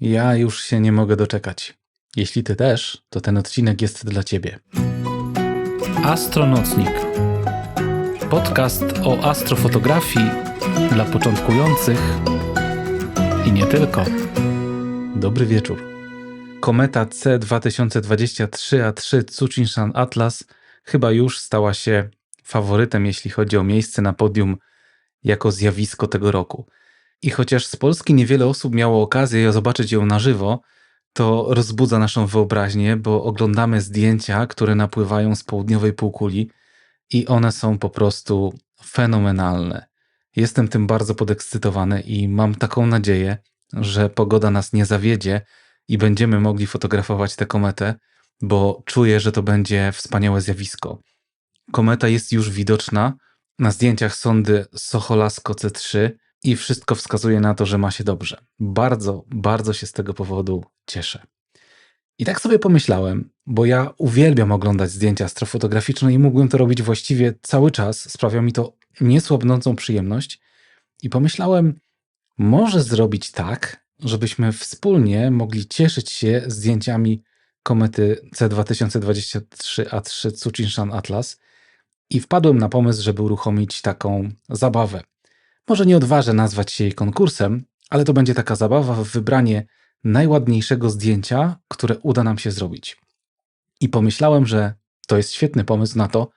Ja już się nie mogę doczekać. Jeśli ty też, to ten odcinek jest dla ciebie. Astronocnik. Podcast o astrofotografii dla początkujących i nie tylko. Dobry wieczór. Kometa C2023A3 Tsuchinshan Atlas chyba już stała się faworytem, jeśli chodzi o miejsce na podium jako zjawisko tego roku. I chociaż z Polski niewiele osób miało okazję zobaczyć ją na żywo, to rozbudza naszą wyobraźnię, bo oglądamy zdjęcia, które napływają z południowej półkuli i one są po prostu fenomenalne. Jestem tym bardzo podekscytowany i mam taką nadzieję, że pogoda nas nie zawiedzie i będziemy mogli fotografować tę kometę, bo czuję, że to będzie wspaniałe zjawisko. Kometa jest już widoczna na zdjęciach sondy Socholasko C3 i wszystko wskazuje na to, że ma się dobrze. Bardzo, bardzo się z tego powodu cieszę. I tak sobie pomyślałem, bo ja uwielbiam oglądać zdjęcia astrofotograficzne i mógłbym to robić właściwie cały czas. Sprawia mi to niesłabnącą przyjemność. I pomyślałem, może zrobić tak, żebyśmy wspólnie mogli cieszyć się zdjęciami komety C2023A3 Tsuchinshan Atlas i wpadłem na pomysł, żeby uruchomić taką zabawę. Może nie odważę nazwać się jej konkursem, ale to będzie taka zabawa w wybranie najładniejszego zdjęcia, które uda nam się zrobić. I pomyślałem, że to jest świetny pomysł na to,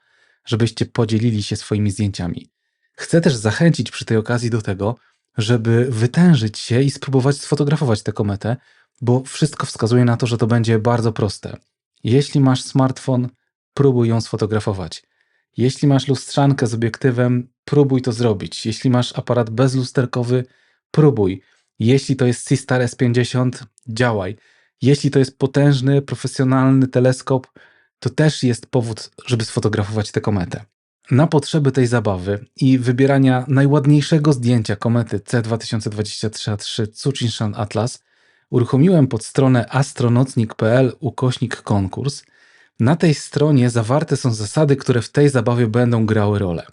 żebyście podzielili się swoimi zdjęciami. Chcę też zachęcić przy tej okazji do tego, żeby wytężyć się i spróbować sfotografować tę kometę, bo wszystko wskazuje na to, że to będzie bardzo proste. Jeśli masz smartfon, próbuj ją sfotografować. Jeśli masz lustrzankę z obiektywem, próbuj to zrobić. Jeśli masz aparat bezlusterkowy, próbuj. Jeśli to jest Seastar S50, działaj. Jeśli to jest potężny, profesjonalny teleskop, to też jest powód, żeby sfotografować tę kometę. Na potrzeby tej zabawy i wybierania najładniejszego zdjęcia komety C2023-3 Tsuchinshan Atlas uruchomiłem pod stronę astronocnik.pl ukośnik konkurs. Na tej stronie zawarte są zasady, które w tej zabawie będą grały rolę.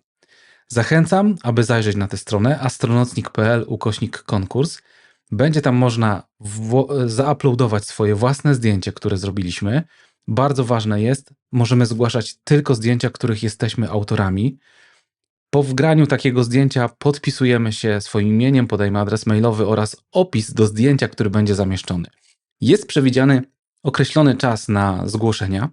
Zachęcam, aby zajrzeć na tę stronę astronocnik.pl ukośnik konkurs. Będzie tam można zauploadować swoje własne zdjęcie, które zrobiliśmy. Bardzo ważne jest, możemy zgłaszać tylko zdjęcia, których jesteśmy autorami. Po wgraniu takiego zdjęcia podpisujemy się swoim imieniem, podajemy adres mailowy oraz opis do zdjęcia, który będzie zamieszczony. Jest przewidziany określony czas na zgłoszenia.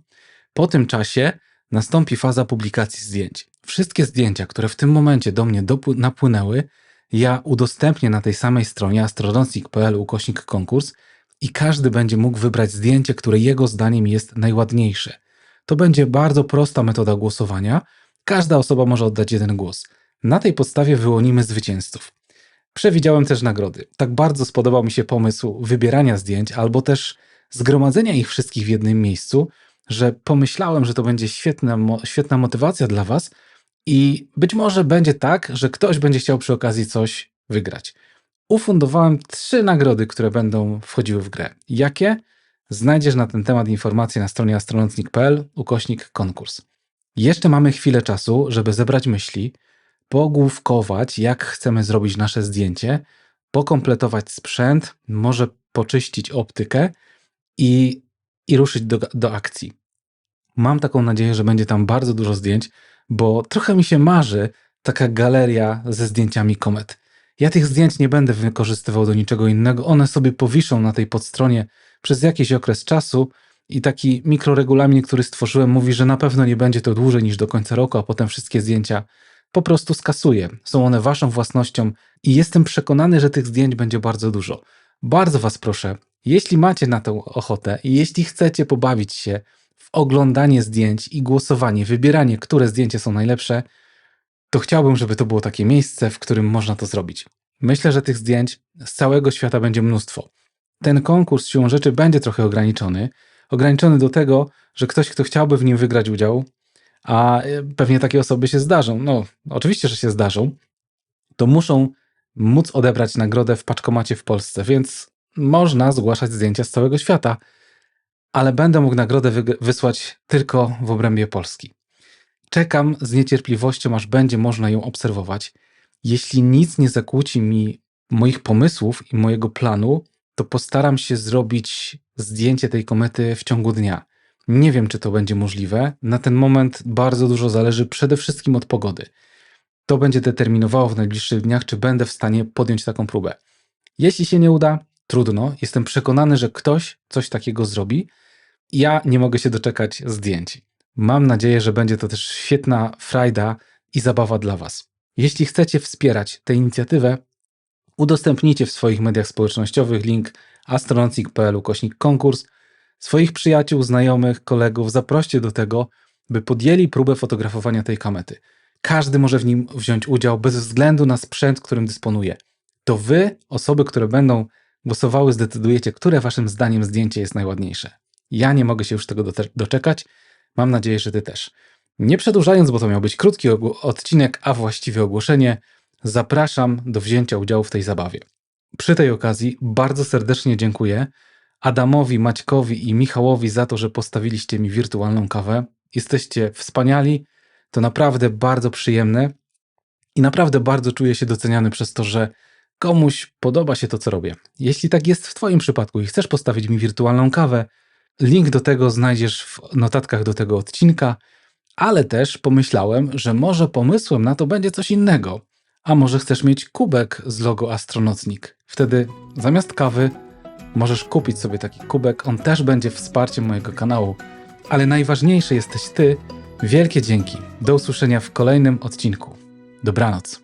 Po tym czasie nastąpi faza publikacji zdjęć. Wszystkie zdjęcia, które w tym momencie do mnie napłynęły, ja udostępnię na tej samej stronie astronocnik.pl ukośnik konkurs i każdy będzie mógł wybrać zdjęcie, które jego zdaniem jest najładniejsze. To będzie bardzo prosta metoda głosowania. Każda osoba może oddać jeden głos. Na tej podstawie wyłonimy zwycięzców. Przewidziałem też nagrody. Tak bardzo spodobał mi się pomysł wybierania zdjęć albo też zgromadzenia ich wszystkich w jednym miejscu, że pomyślałem, że to będzie świetna, świetna motywacja dla Was i być może będzie tak, że ktoś będzie chciał przy okazji coś wygrać. Ufundowałem trzy nagrody, które będą wchodziły w grę. Jakie? Znajdziesz na ten temat informacje na stronie astronocnik.pl ukośnik konkurs. Jeszcze mamy chwilę czasu, żeby zebrać myśli, pogłówkować, jak chcemy zrobić nasze zdjęcie, pokompletować sprzęt, może poczyścić optykę i, i ruszyć do, do akcji. Mam taką nadzieję, że będzie tam bardzo dużo zdjęć, bo trochę mi się marzy taka galeria ze zdjęciami komet. Ja tych zdjęć nie będę wykorzystywał do niczego innego. One sobie powiszą na tej podstronie przez jakiś okres czasu i taki mikroregulamin, który stworzyłem, mówi, że na pewno nie będzie to dłużej niż do końca roku, a potem wszystkie zdjęcia po prostu skasuję. Są one waszą własnością i jestem przekonany, że tych zdjęć będzie bardzo dużo. Bardzo was proszę, jeśli macie na to ochotę i jeśli chcecie pobawić się w oglądanie zdjęć i głosowanie, wybieranie, które zdjęcia są najlepsze, to chciałbym, żeby to było takie miejsce, w którym można to zrobić. Myślę, że tych zdjęć z całego świata będzie mnóstwo. Ten konkurs siłą rzeczy będzie trochę ograniczony. Ograniczony do tego, że ktoś, kto chciałby w nim wygrać udział, a e, pewnie takie osoby się zdarzą, no oczywiście, że się zdarzą, to muszą móc odebrać nagrodę w paczkomacie w Polsce, więc można zgłaszać zdjęcia z całego świata, ale będę mógł nagrodę wysłać tylko w obrębie Polski. Czekam z niecierpliwością, aż będzie można ją obserwować. Jeśli nic nie zakłóci mi moich pomysłów i mojego planu, to postaram się zrobić zdjęcie tej komety w ciągu dnia. Nie wiem, czy to będzie możliwe. Na ten moment bardzo dużo zależy przede wszystkim od pogody. To będzie determinowało w najbliższych dniach, czy będę w stanie podjąć taką próbę. Jeśli się nie uda, trudno. Jestem przekonany, że ktoś coś takiego zrobi. Ja nie mogę się doczekać zdjęć. Mam nadzieję, że będzie to też świetna frajda i zabawa dla Was. Jeśli chcecie wspierać tę inicjatywę, udostępnijcie w swoich mediach społecznościowych link astronautic.pl kośnik konkurs. Swoich przyjaciół, znajomych, kolegów zaproście do tego, by podjęli próbę fotografowania tej komety. Każdy może w nim wziąć udział bez względu na sprzęt, którym dysponuje. To Wy, osoby, które będą głosowały, zdecydujecie, które Waszym zdaniem zdjęcie jest najładniejsze. Ja nie mogę się już tego doczekać. Mam nadzieję, że Ty też. Nie przedłużając, bo to miał być krótki odcinek, a właściwie ogłoszenie, zapraszam do wzięcia udziału w tej zabawie. Przy tej okazji bardzo serdecznie dziękuję Adamowi, Maćkowi i Michałowi za to, że postawiliście mi wirtualną kawę. Jesteście wspaniali, to naprawdę bardzo przyjemne i naprawdę bardzo czuję się doceniany przez to, że komuś podoba się to, co robię. Jeśli tak jest w Twoim przypadku i chcesz postawić mi wirtualną kawę, link do tego znajdziesz w notatkach do tego odcinka, ale też pomyślałem, że może pomysłem na to będzie coś innego. A może chcesz mieć kubek z logo Astronocnik? Wtedy zamiast kawy możesz kupić sobie taki kubek, on też będzie wsparciem mojego kanału. Ale najważniejszy jesteś Ty. Wielkie dzięki. Do usłyszenia w kolejnym odcinku. Dobranoc.